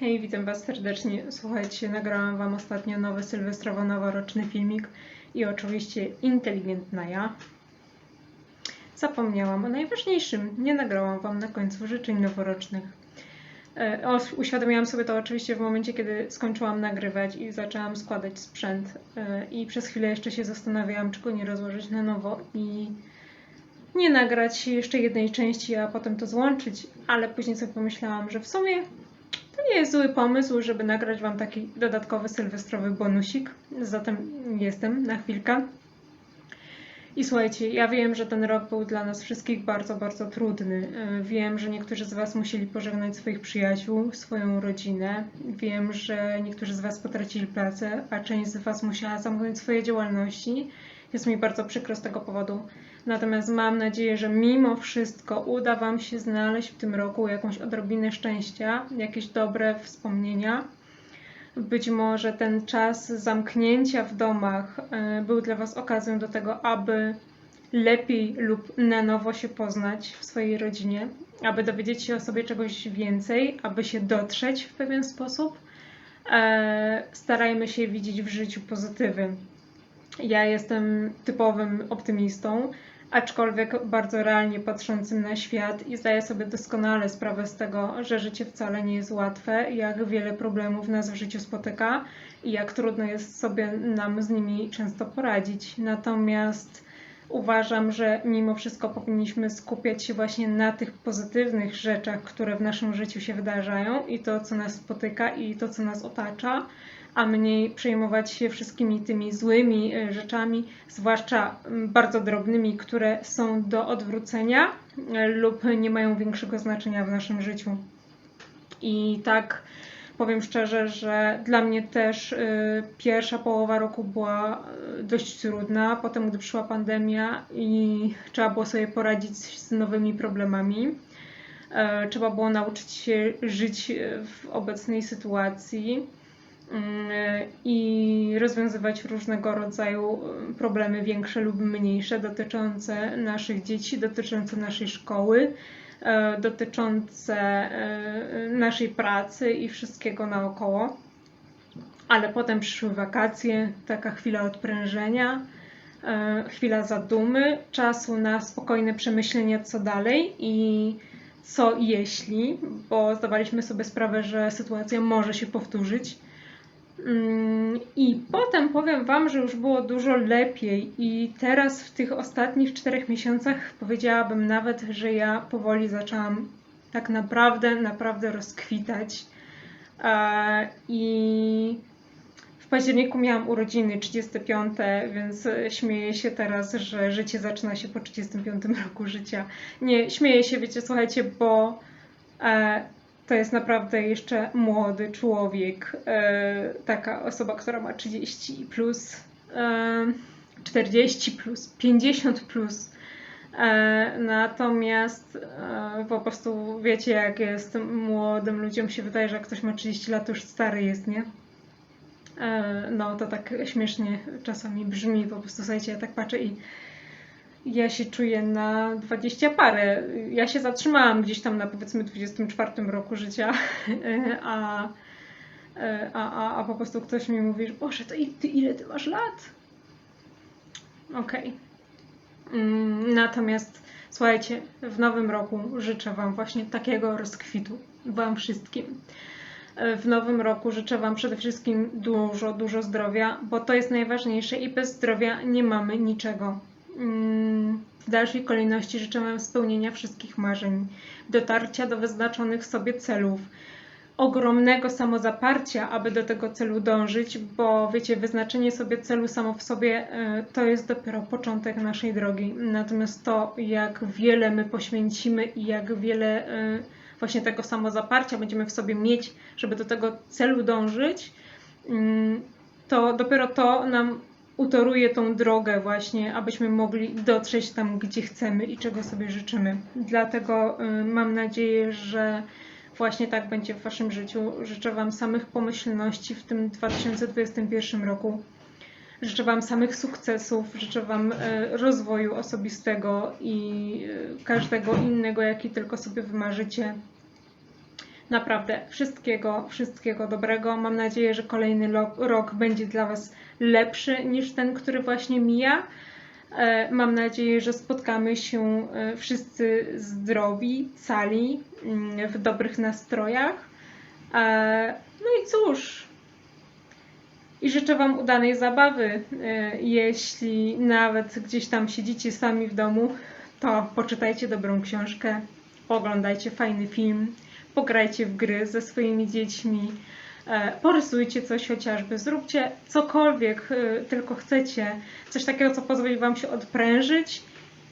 Hej, witam Was serdecznie. Słuchajcie, nagrałam Wam ostatnio nowy sylwestrowo-noworoczny filmik i oczywiście inteligentna ja. Zapomniałam o najważniejszym. Nie nagrałam Wam na końcu życzeń noworocznych. E, uświadomiłam sobie to oczywiście w momencie, kiedy skończyłam nagrywać i zaczęłam składać sprzęt. E, I przez chwilę jeszcze się zastanawiałam, czy go nie rozłożyć na nowo i nie nagrać jeszcze jednej części, a potem to złączyć, ale później sobie pomyślałam, że w sumie nie jest zły pomysł, żeby nagrać Wam taki dodatkowy sylwestrowy bonusik. Zatem jestem na chwilkę. I słuchajcie, ja wiem, że ten rok był dla nas wszystkich bardzo, bardzo trudny. E, Wiem, że niektórzy z Was musieli pożegnać swoich przyjaciół, swoją rodzinę. Wiem, że niektórzy z Was potracili pracę, a część z Was musiała zamknąć swoje działalności. Jest mi bardzo przykro z tego powodu. Natomiast mam nadzieję, że mimo wszystko uda Wam się znaleźć w tym roku jakąś odrobinę szczęścia, jakieś dobre wspomnienia. Być może ten czas zamknięcia w domach e, był dla Was okazją do tego, aby lepiej lub na nowo się poznać w swojej rodzinie, aby dowiedzieć się o sobie czegoś więcej, aby się dotrzeć w pewien sposób. E, Starajmy się widzieć w życiu pozytywy. Ja jestem typowym optymistą, aczkolwiek bardzo realnie patrzącym na świat i zdaję sobie doskonale sprawę z tego, że życie wcale nie jest łatwe, jak wiele problemów nas w życiu spotyka i jak trudno jest sobie nam z nimi często poradzić. Natomiast uważam, że mimo wszystko powinniśmy skupiać się właśnie na tych pozytywnych rzeczach, które w naszym życiu się wydarzają i to, co nas spotyka i to, co nas otacza a mniej przejmować się wszystkimi tymi złymi e, rzeczami, zwłaszcza m, bardzo drobnymi, które są do odwrócenia e, lub nie mają większego znaczenia w naszym życiu. I tak powiem szczerze, że dla mnie też y, pierwsza połowa roku była y, dość trudna. Potem, gdy przyszła pandemia i trzeba było sobie poradzić z nowymi problemami, e, trzeba było nauczyć się żyć w obecnej sytuacji i rozwiązywać różnego rodzaju y, problemy, większe lub mniejsze, dotyczące naszych dzieci, dotyczące naszej szkoły, e, dotyczące e, naszej pracy i wszystkiego naokoło. Ale potem przyszły wakacje, taka chwila odprężenia, e, chwila zadumy, czasu na spokojne przemyślenie, co dalej i co jeśli, bo zdawaliśmy sobie sprawę, że sytuacja może się powtórzyć. Mm, I potem powiem Wam, że już było dużo lepiej, i teraz w tych ostatnich czterech miesiącach powiedziałabym nawet, że ja powoli zaczęłam tak naprawdę, naprawdę rozkwitać. E, I w październiku miałam urodziny 35, więc śmieję się teraz, że życie zaczyna się po 35 roku życia. Nie, śmieję się, wiecie, słuchajcie, bo e, to jest naprawdę jeszcze młody człowiek, e, taka osoba, która ma 30 plus, e, 40 plus, 50 plus. E, natomiast e, po prostu wiecie, jak jest młodym ludziom się wydaje, że ktoś ma 30 lat, już stary jest, nie? E, no to tak śmiesznie czasami brzmi, po prostu słuchajcie, ja tak patrzę i ja się czuję na 20 parę. Ja się zatrzymałam gdzieś tam na powiedzmy 24 roku życia, a, a, a, a po prostu ktoś mi mówi, że Boże, to ty ile ty masz lat? Okej. Mm, Natomiast słuchajcie, w nowym roku życzę Wam właśnie takiego rozkwitu. Wam wszystkim. W nowym roku życzę Wam przede wszystkim dużo, dużo zdrowia, bo to jest najważniejsze i bez zdrowia nie mamy niczego. Mm, W dalszej kolejności życzę Wam spełnienia wszystkich marzeń, dotarcia do wyznaczonych sobie celów, ogromnego samozaparcia, aby do tego celu dążyć, bo wiecie, wyznaczenie sobie celu samo w sobie e, to jest dopiero początek naszej drogi. Natomiast to, jak wiele my poświęcimy i jak wiele e, właśnie tego samozaparcia będziemy w sobie mieć, żeby do tego celu dążyć, mm, to dopiero to nam utoruje tą drogę właśnie, abyśmy mogli dotrzeć tam, gdzie chcemy i czego sobie życzymy. Dlatego y, mam nadzieję, że właśnie tak będzie w Waszym życiu. Życzę Wam samych pomyślności w tym 2021 roku. Życzę Wam samych sukcesów, życzę Wam y, rozwoju osobistego i y, każdego innego, jaki tylko sobie wymarzycie. Naprawdę wszystkiego, wszystkiego dobrego. Mam nadzieję, że kolejny rok będzie dla Was lepszy niż ten, który właśnie mija. E, Mam nadzieję, że spotkamy się e, wszyscy zdrowi, cali, mm, w dobrych nastrojach. E, No i cóż, i życzę Wam udanej zabawy. Jeśli nawet gdzieś tam siedzicie sami w domu, to poczytajcie dobrą książkę, oglądajcie fajny film, pograjcie w gry ze swoimi dziećmi, e, porysujcie coś chociażby, zróbcie cokolwiek e, tylko chcecie, coś takiego, co pozwoli Wam się odprężyć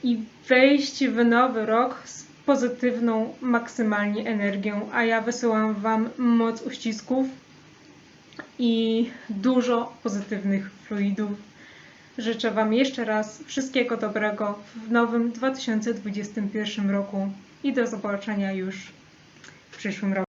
i wejść w nowy rok z pozytywną maksymalnie energią. A ja wysyłam Wam moc uścisków i dużo pozytywnych fluidów. Życzę Wam jeszcze raz wszystkiego dobrego w nowym 2021 roku i do zobaczenia już przyszłym roku.